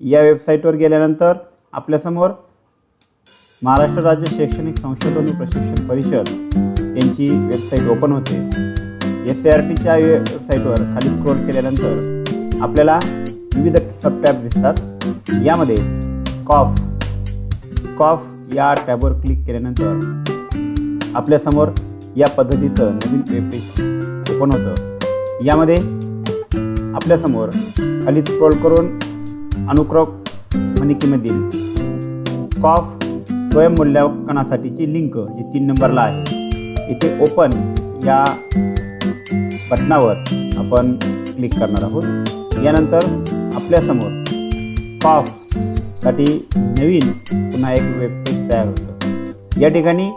या वेबसाईटवर गेल्यानंतर आपल्यासमोर महाराष्ट्र राज्य शैक्षणिक संशोधन व प्रशिक्षण परिषद यांची वेबसाईट ओपन होते. एस ए आर टीच्या वेबसाईटवर खाली स्क्रोल केल्यानंतर आपल्याला विविध सब टॅब दिसतात. यामध्ये स्कॉफ स्कॉफ या टॅबवर क्लिक केल्यानंतर आपल्यासमोर या पद्धतीचं नवीन वेब ओपन होतं. यामध्ये आपल्यासमोर खाली स्क्रोल करून अनुक्रम मनिकेमधील कॉफ स्वयंमूल्यांकनासाठीची लिंक जी तीन नंबरला आहे. इथे ओपन या बटनावर आपण क्लिक करणार आहोत. यानंतर आपल्यासमोर कॉफसाठी नवीन पुन्हा एक वेबपेज तयार होतं. या ठिकाणी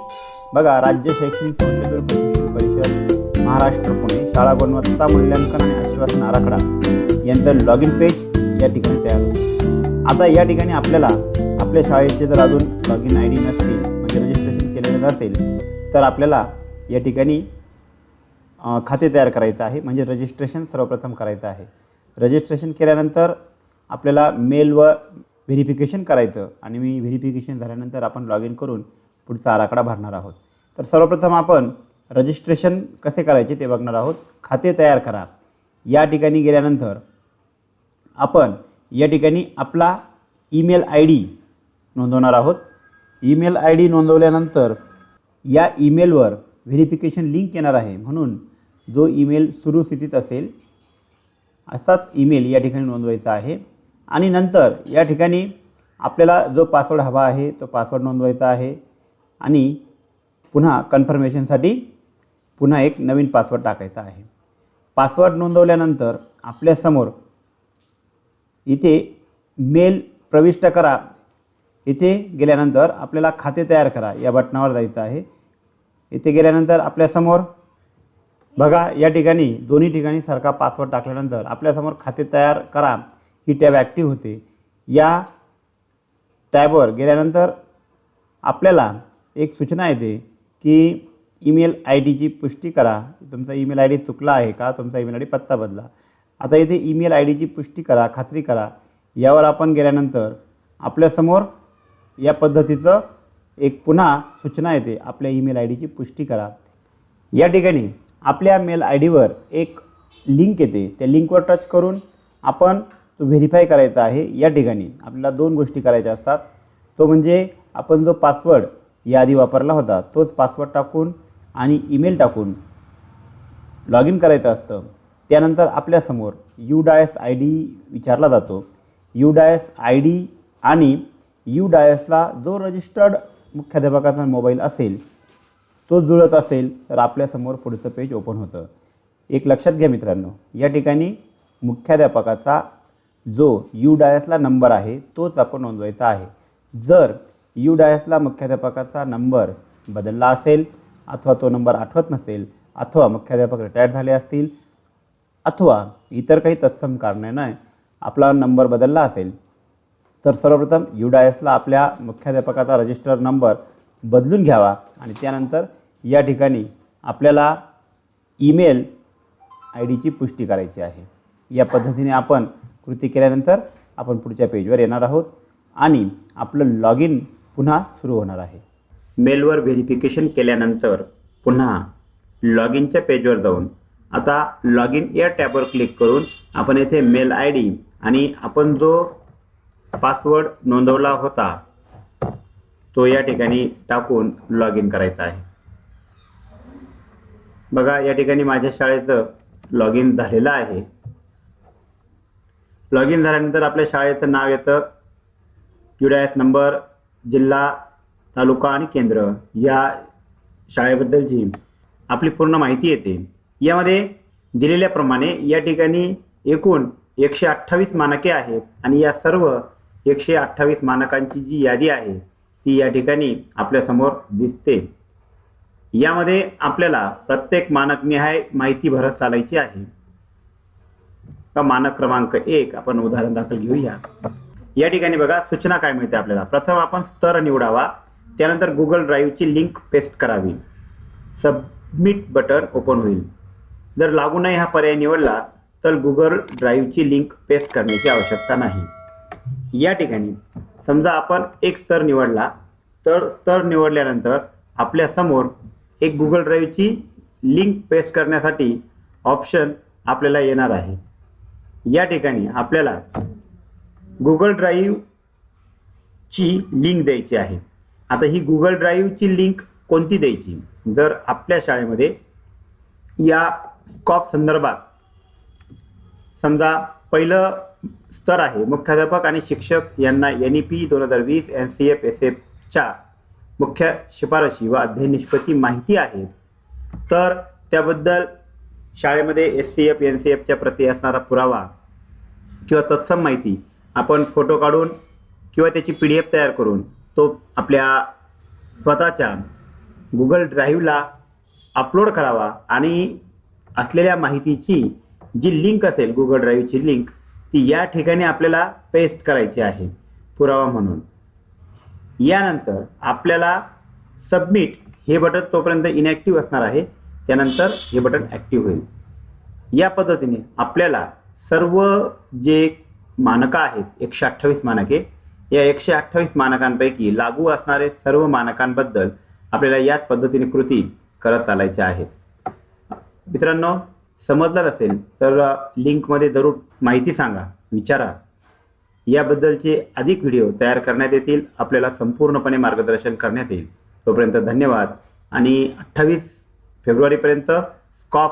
बघा राज्य शैक्षणिक संशोधन प्रशिक्षण परिषद महाराष्ट्र पुणे शाळा गुणवत्ता मूल्यांकन आणि आश्वासन आराखडा यांचं लॉगिन पेज या ठिकाणी तयार होतं. आता या ठिकाणी आपल्याला आपल्या शाळेचे जर अजून लॉग इन आय डी नसतील म्हणजे रजिस्ट्रेशन केलेलं नसेल तर आपल्याला या ठिकाणी खाते तयार करायचं आहे. म्हणजे रजिस्ट्रेशन सर्वप्रथम करायचं आहे. रजिस्ट्रेशन केल्यानंतर आपल्याला मेल व व्हेरिफिकेशन करायचं आणि मी व्हेरिफिकेशन झाल्यानंतर आपण लॉग इन करून पुढचा आराखडा भरणार आहोत. तर सर्वप्रथम आपण रजिस्ट्रेशन कसे करायचे ते बघणार आहोत. खाते तयार करा. या ठिकाणी गेल्यानंतर आपण या ठिकाणी आपला ईमेल आय डी नोंदवणार आहोत. ईमेल आय डी नोंदवल्यानंतर या ईमेलवर व्हेरिफिकेशन लिंक येणार आहे. म्हणून जो ईमेल सुरू स्थितीत असेल असाच ईमेल या ठिकाणी नोंदवायचा आहे. आणि नंतर या ठिकाणी आपल्याला जो पासवर्ड हवा आहे तो पासवर्ड नोंदवायचा आहे. आणि पुन्हा कन्फर्मेशनसाठी पुन्हा एक नवीन पासवर्ड टाकायचा आहे. पासवर्ड नोंदवल्यानंतर आपल्यासमोर इथे मेल प्रविष्ट करा. इथे गेल्यानंतर आपल्याला खाते तयार करा. या बटणावर जायचं आहे. इथे गेल्यानंतर आपल्यासमोर बघा या ठिकाणी दोन्ही ठिकाणी सारखा पासवर्ड टाकल्यानंतर आपल्यासमोर खाते तयार करा. ही टॅब ॲक्टिव्ह होते. या टॅबवर गेल्यानंतर आपल्याला एक सूचना येते की ईमेल आय डीची पुष्टी करा. तुमचा ईमेल आय डी चुकला आहे का? तुमचा ईमेल आय डी पत्ता बदला. आता येथे ईमेल आय डीची पुष्टी करा खात्री करा. यावर आपण गेल्यानंतर आपल्यासमोर या पद्धतीचं एक पुन्हा सूचना येते. आपल्या ईमेल आय डीची पुष्टी करा. या ठिकाणी आपल्या मेल आय डीवर एक लिंक येते. त्या लिंकवर टच करून आपण तो व्हेरीफाय करायचा आहे. या ठिकाणी आपल्याला दोन गोष्टी करायच्या असतात. तो म्हणजे आपण जो पासवर्ड याआधी वापरला होता तोच पासवर्ड टाकून आणि ईमेल टाकून लॉग इन करायचं असतं. त्यानंतर आपल्यासमोर यू डायस आय डी विचारला जातो. यू डायस आय डी आणि यू डायसला जो रजिस्टर्ड मुख्याध्यापकाचा मोबाईल असेल तो जुळत असेल तर आपल्यासमोर पुढचं पेज ओपन होतं. एक लक्षात घ्या मित्रांनो या ठिकाणी मुख्याध्यापकाचा जो यू डायसला नंबर आहे तोच आपण नोंदवायचा आहे. जर यू डायसला मुख्याध्यापकाचा नंबर बदलला असेल अथवा तो नंबर आठवत नसेल अथवा मुख्याध्यापक रिटायर्ड झाले असतील अथवा इतर काही तत्सम कारणाने आपला नंबर बदलला असेल तर सर्वप्रथम यू डायसला आपल्या मुख्याध्यापकाचा रजिस्टर नंबर बदलून घ्यावा आणि त्यानंतर या ठिकाणी आपल्याला ईमेल आय डीची पुष्टी करायची आहे. या पद्धतीने आपण कृती केल्यानंतर आपण पुढच्या पेजवर येणार आहोत आणि आपलं लॉग इन पुन्हा सुरू होणार आहे. मेलवर व्हेरिफिकेशन केल्यानंतर पुन्हा लॉग इनच्या पेजवर जाऊन आता लॉग इन या टॅबवर क्लिक करून आपण येथे मेल आय डी आणि आपण जो पासवर्ड नोंदवला होता तो या ठिकाणी टाकून लॉग इन करायचा आहे. बघा या ठिकाणी माझ्या शाळेचं लॉग इन झालेलं आहे. लॉग इन झाल्यानंतर आपल्या शाळेचं नाव येतं क्युडायस नंबर जिल्हा तालुका आणि केंद्र. या शाळेबद्दलची आपली पूर्ण माहिती येते. यामध्ये दिलेल्याप्रमाणे या ठिकाणी एकूण एकशे अठ्ठावीस मानके आहेत आणि या सर्व एकशे अठ्ठावीस मानकांची जी यादी आहे ती या ठिकाणी आपल्यासमोर दिसते. यामध्ये आपल्याला प्रत्येक मानकनिहाय माहिती भरत चालायची आहे. का मानक क्रमांक एक आपण उदाहरण दाखल घेऊया. या ठिकाणी बघा सूचना काय मिळते आपल्याला? प्रथम आपण स्तर निवडावा त्यानंतर गुगल ड्राईव्हची लिंक पेस्ट करावी. सबमिट बटन ओपन होईल. जर लागू नाही हा पर्याय निवडला तर गुगल ड्राईव्हची लिंक पेस्ट करण्याची आवश्यकता नाही. या ठिकाणी समजा आपण एक स्तर निवडला तर स्तर निवडल्यानंतर आपल्यासमोर एक गुगल ड्राईव्हची लिंक पेस्ट करण्यासाठी ऑप्शन आपल्याला येणार आहे. या ठिकाणी आपल्याला गुगल ड्राईव्हची लिंक द्यायची आहे. आता ही गुगल ड्राईव्हची लिंक कोणती द्यायची? जर आपल्या शाळेमध्ये या स्कॉप संदर्भात. समजा पहिलं स्तर आहे मुख्याध्यापक आणि शिक्षक यांना एन ई पी दोन हजार वीस एन सी एफ एस एफच्या मुख्य शिफारशी व अध्ययन निष्पत्ती माहिती आहेत. तर त्याबद्दल शाळेमध्ये S C F N C एफच्या प्रती असणारा पुरावा किंवा तत्सम माहिती आपण फोटो काढून किंवा त्याची पी डी एफ तयार करून तो आपल्या स्वतःच्या गुगल ड्राईव्हला अपलोड करावा आणि असलेल्या माहितीची जी लिंक असेल गुगल ड्राईव्हची लिंक ती या ठिकाणी आपल्याला पेस्ट करायची आहे. पुरावा म्हणून. यानंतर आपल्याला सबमिट हे बटन तोपर्यंत इनॅक्टिव्ह असणार आहे. त्यानंतर हे बटन ॲक्टिव्ह होईल. या पद्धतीने आपल्याला सर्व जे मानकं आहेत एकशे अठ्ठावीस मानके या एकशे अठ्ठावीस मानकांपैकी लागू असणारे सर्व मानकांबद्दल आपल्याला याच पद्धतीने कृती करत चालायच्या आहेत. मित्रांनो समजलं नसेल तर लिंकमध्ये जरूर माहिती सांगा विचारा. याबद्दलचे अधिक व्हिडिओ तयार करण्यात येतील आपल्याला संपूर्णपणे मार्गदर्शन करण्यात येईल. तोपर्यंत धन्यवाद आणि अठ्ठावीस फेब्रुवारीपर्यंत स्कॉप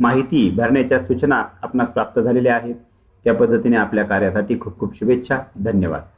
माहिती भरण्याच्या सूचना आपणास प्राप्त झालेल्या आहेत. त्या पद्धतीने आपल्या कार्यासाठी खूप खूप शुभेच्छा. धन्यवाद.